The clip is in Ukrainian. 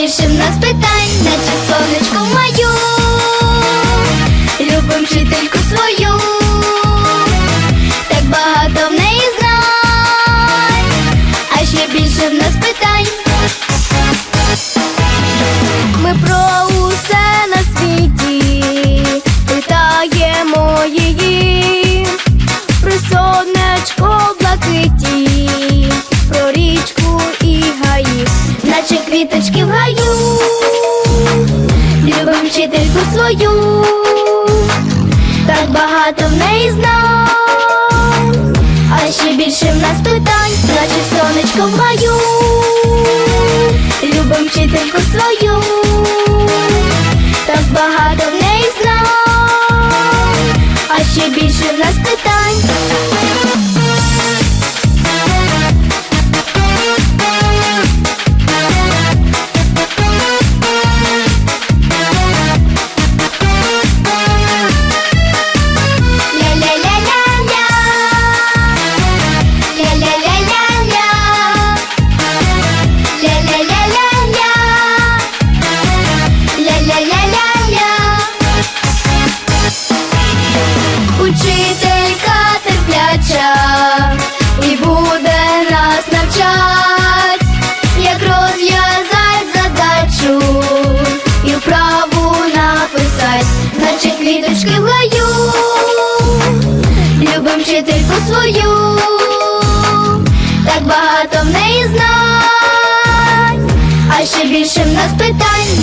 більше в нас питань, наче сонечко в маю. Любим вчительку свою, так багато в неї знань, а ще більше в нас питань. Ми про усе на світі питаємо її, про сонечко блакиті, про річку і гаї, наче квіточки свою, так багато в неї знань, а ще більше в нас питань, наче сонечко в гаю, любим вчительку свою, так багато в неї знань, а ще більше в нас питань. Свою, так багато в неї знань, а ще більше в нас питань,